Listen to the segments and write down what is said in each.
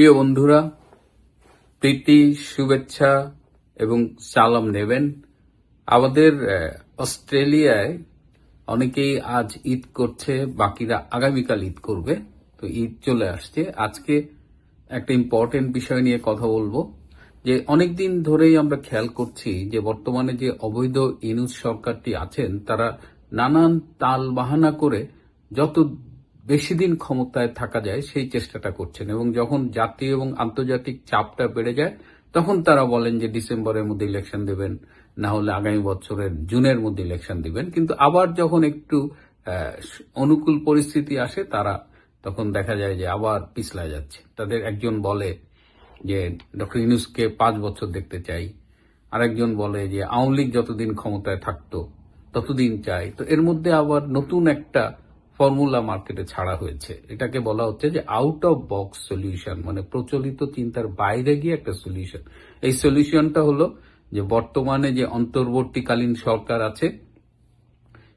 প্রিয় বন্ধুরা, প্রীতি, শুভেচ্ছা এবং সালাম নেবেন। আমাদের অস্ট্রেলিয়ায় অনেকেই আজ ঈদ করছে, বাকিরা আগামীকাল ঈদ করবে। তো ঈদ চলে আসছে। আজকে একটা ইম্পর্টেন্ট বিষয় নিয়ে কথা বলব, যে অনেকদিন ধরেই আমরা খেয়াল করছি যে বর্তমানে যে অবৈধ ইনুজ সরকারটি আছেন, তারা নানান তাল বাহানা করে যত বেশি দিন ক্ষমতায় থাকা যায়, সেই চেষ্টাটা করছেন। এবং যখন জাতীয় এবং আন্তর্জাতিক চাপটা বেড়ে যায়, তখন তারা বলেন যে ডিসেম্বরের মধ্যে ইলেকশন দেবেন, না হলে আগামী বছরের জুনের মধ্যে ইলেকশন দিবেন। কিন্তু আবার যখন একটু অনুকূল পরিস্থিতি আসে, তারা তখন দেখা যায় যে আবার পিছলা যাচ্ছে। তাদের একজন বলে যে, ডক্টর ইউনুসকে পাঁচ বছর দেখতে চাই। আরেকজন বলে যে, আওয়ামী লীগ যতদিন ক্ষমতায় থাকতো, ততদিন চাই। তো এর মধ্যে আবার নতুন একটা ফর্মুলা মার্কেটে ছাড়া হয়েছে। এটাকে বলা হচ্ছে যে আউট অফ বক্স সলিউশন মানে প্রচলিত চিন্তার বাইরে গিয়ে একটা সলিউশন এই সলিউশনটা হলো যে বর্তমানে যে অন্তর্বর্তীকালীন সরকার আছে,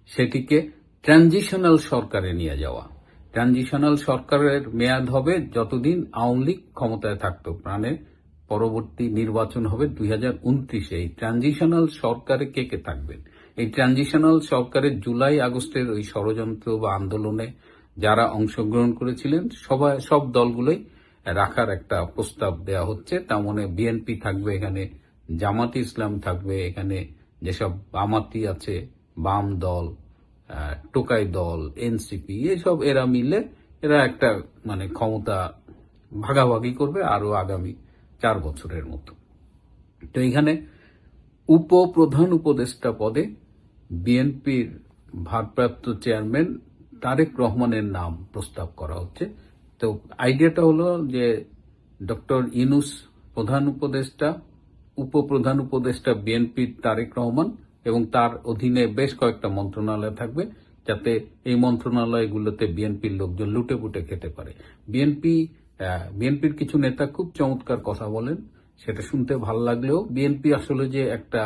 সেটিকে ট্রানজিশনাল সরকারে নিয়ে যাওয়া। ট্রানজিশনাল সরকারের মেয়াদ হবে যতদিন আওয়ামী লীগ ক্ষমতায় থাকতো। প্রাণে পরবর্তী নির্বাচন হবে দুই এই ট্রানজিশনাল সরকারে কে কে থাকবেন? এই ট্রানজিশনাল সরকারের জুলাই আগস্টের ওই ষড়যন্ত্র বা আন্দোলনে যারা অংশগ্রহণ করেছিলেন, সবাই, সব দলগুলোই রাখার একটা প্রস্তাব দেয়া হচ্ছে। তার মানে বিএনপি থাকবে এখানে, জামাতি ইসলাম থাকবে এখানে, যেসব বামাতি আছে, বাম দল টোকাই দল, এনসিপি, এসব এরা মিলে এরা একটা মানে ক্ষমতা ভাগাভাগি করবে আরও আগামী চার বছরের মতো। তো এখানে উপপ্রধান উপদেষ্টা পদে বিএনপির ভারপ্রাপ্ত চেয়ারম্যান তারেক রহমানের নাম প্রস্তাব করা হচ্ছে। তো আইডিয়াটা হলো যে ডক্টর ইনুস প্রধান উপদেষ্টা, উপপ্রধান উপদেষ্টা বিএনপির তারেক রহমান এবং তার অধীনে বেশ কয়েকটা মন্ত্রণালয় থাকবে যাতে এই মন্ত্রণালয়গুলোতে বিএনপির লোকজন লুটে পুটে খেতে পারে। বিএনপি বিএনপির কিছু নেতা খুব চমৎকার কথা বলেন। সেটা শুনতে ভালো লাগলেও বিএনপি আসলে যে একটা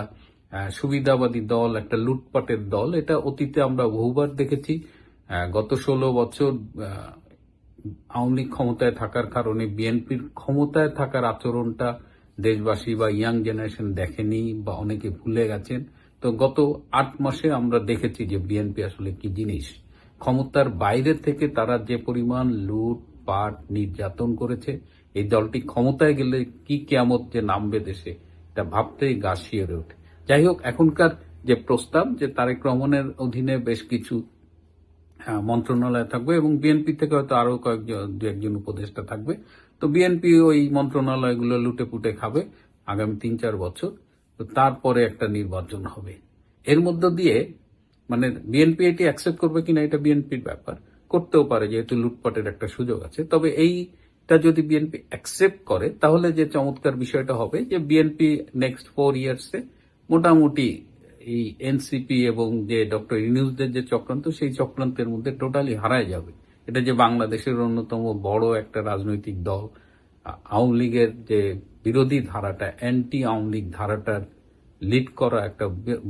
সুবিধাবাদী দল, একটা লুটপাটের দল। এটা অতীতে আমরা বহুবার দেখেছি। গত ষোলো বছর আওয়ামী লীগ ক্ষমতায় থাকার কারণে বিএনপির ক্ষমতায় থাকার আচরণটা দেশবাসী বা ইয়াং জেনারেশন দেখেনি বা অনেকে ভুলে গেছেন। তো গত আট মাসে আমরা দেখেছি যে বিএনপি আসলে কি জিনিস। ক্ষমতার বাইরে থেকে তারা যে পরিমাণ লুট, পাট, নির্যাতন করেছে, এই দলটি ক্ষমতায় গেলে কি কেয়ামত যে নামবে দেশে, এটা ভাবতেই গা ওঠে। যাই হোক এখনকার যে প্রস্তাব যে তারেক রহমানের অধীনে বেশ কিছু হ্যাঁ, মন্ত্রণালয় থাকবে এবং বিএনপি থেকে হয়তো আরও কয়েকজন দু একজন উপদেষ্টা থাকবে। তো বিএনপি ওই মন্ত্রণালয়গুলো লুটে পুটে খাবে আগামী তিন চার বছর। তো তারপরে একটা নির্বাচন হবে। এর মধ্য দিয়ে মানে বিএনপি এটি অ্যাকসেপ্ট করবে কিনা এটা বিএনপির ব্যাপার। করতেও পারে যেহেতু লুটপাটের একটা সুযোগ আছে। তবে এইটা যদি বিএনপি অ্যাকসেপ্ট করে তাহলে যে চমৎকার বিষয়টা হবে যে বিএনপি নেক্সট ফোর ইয়ার্সে মোটামুটি এই এনসিপি এবং যে ডক্টর ইউনুসদের যে চক্রান্ত, সেই চক্রান্তের মধ্যে টোটালি হারায় যাবে। এটা যে বাংলাদেশের অন্যতম বড় একটা রাজনৈতিক দল, আওয়ামী লীগের যে বিরোধী ধারাটা অ্যান্টি আওয়ামী লীগ ধারাটার লিড করা একটা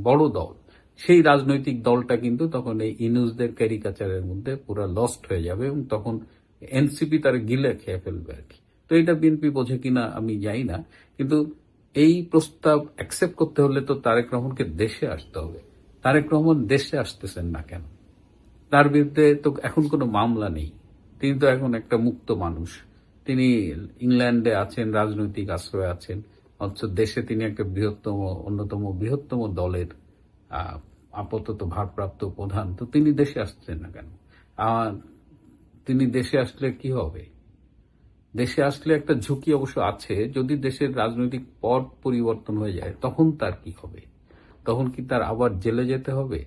বড় দল, সেই রাজনৈতিক দলটা কিন্তু তখন এই ইনুসদের ক্যারিকাচারের মধ্যে পুরো লস্ট হয়ে যাবে এবং তখন এনসিপি তার গিলে খেয়ে ফেলবে আর কি। তো এটা বিএনপি বোঝে কিনা আমি জানি না, কিন্তু এই প্রস্তাব অ্যাকসেপ্ট করতে হলে তো তারেক রহমানকে দেশে আসতে হবে। তারেক রহমান দেশে আসতেছেন না কেন? তার বিরুদ্ধে তো এখন কোনো মামলা নেই। তিনি তো এখন একটা মুক্ত মানুষ। তিনি ইংল্যান্ডে আছেন, রাজনৈতিক আশ্রয়ে আছেন। অথচ দেশে তিনি একটা বৃহত্তম, অন্যতম বৃহত্তম দলের আপাতত ভারপ্রাপ্ত প্রধান। তো তিনি দেশে আসছেন না কেন? আর তিনি দেশে আসলে কি হবে? দেশে আসলে একটা ঝুঁকি অবশ্য আছে। যদি দেশের রাজনৈতিক পথ পরিবর্তন হয়ে যায়, তখন তার কি হবে? তখন কি তার আবার জেলে যেতে হবে?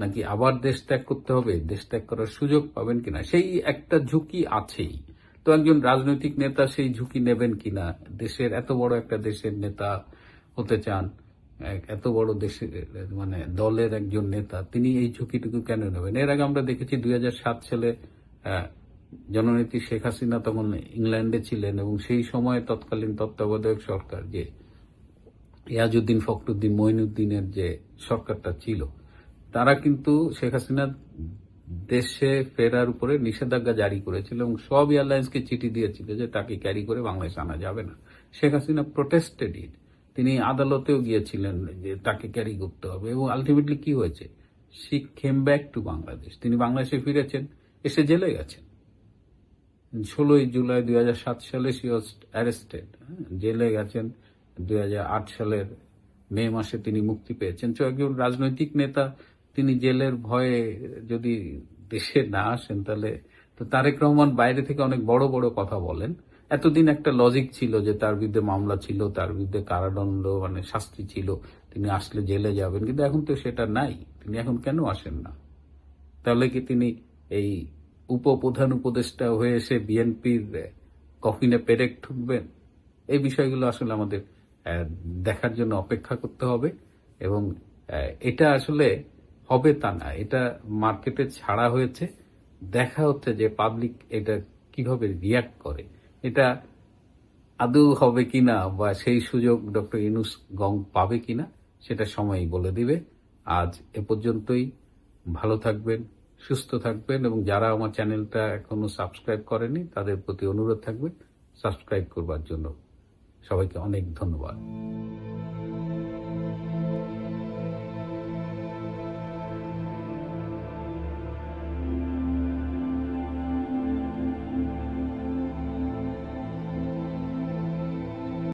নাকি আবার দেশ ত্যাগ করতে হবে? দেশ ত্যাগ করার সুযোগ পাবেন কিনা? সেই একটা ঝুঁকি আছেই। তো একজন রাজনৈতিক নেতা সেই ঝুঁকি নেবেন কিনা? দেশের এত বড় একটা দেশের নেতা হতে চান এত বড় দেশের মানে দলের একজন নেতা, তিনি এই ঝুঁকিটুকু কেন নেবেন? এর আগে আমরা দেখেছি দুই হাজার সাত সালে জননেত্রী শেখ হাসিনা তখন ইংল্যান্ডে ছিলেন এবং সেই সময় তৎকালীন তত্ত্বাবধায়ক সরকার যে ইয়াজউদ্দিন ফখরুদ্দিন, মঈনুদ্দিনের যে সরকারটা ছিল, তারা কিন্তু শেখ হাসিনা দেশে ফেরার উপরে নিষেধাজ্ঞা জারি করেছিল এবং সব এয়ারলাইন্সকে চিঠি দিয়েছিল যে তাকে ক্যারি করে বাংলাদেশ আনা যাবে না। শেখ হাসিনা প্রোটেস্টেড ইট তিনি আদালতেও গিয়েছিলেন যে তাকে ক্যারি করতে হবে এবং আলটিমেটলি কি হয়েছে? She came back to Bangladesh তিনি বাংলাদেশে ফিরেছেন, এসে জেলে গেছেন। ষোলোই জুলাই দু হাজার সাত সালে সি ওয়াজ অ্যারেস্টেড জেলে গেছেন। দুই হাজার আট সালের মে মাসে তিনি মুক্তি পেয়েছেন। তো একজন রাজনৈতিক নেতা, তিনি জেলের ভয়ে যদি দেশে না আসেন তাহলে, তো তারেক রহমান বাইরে থেকে অনেক বড় বড় কথা বলেন। এতদিন একটা লজিক ছিল যে তার বিরুদ্ধে মামলা ছিল, তার বিরুদ্ধে কারাদণ্ড মানে শাস্তি ছিল, তিনি আসলে জেলে যাবেন। কিন্তু এখন তো সেটা নাই, তিনি এখন কেন আসেন না? তাহলে কি তিনি এই উপপ্রধান উপদেষ্টা হয়ে এসে বিএনপির কফিনে পেরেক ঠুকবেন? এই বিষয়গুলো আসলে আমাদের দেখার জন্য অপেক্ষা করতে হবে এবং এটা আসলে হবে তা না। এটা মার্কেটে ছাড়া হয়েছে। দেখা হচ্ছে যে পাবলিক এটা কীভাবে রিয়াক্ট করে। এটা আদৌ হবে কিনা বা সেই সুযোগ ডক্টর ইনুস গং পাবে কিনা, সেটা সময়ই বলে দিবে। আজ এ পর্যন্তই। ভালো থাকবেন। সুস্থ থাকবেন এবং যারা আমার চ্যানেলটা এখনও সাবস্ক্রাইব করেনি, তাদের প্রতি অনুরোধ থাকবে, সাবস্ক্রাইব করবার জন্য। সবাইকে অনেক ধন্যবাদ।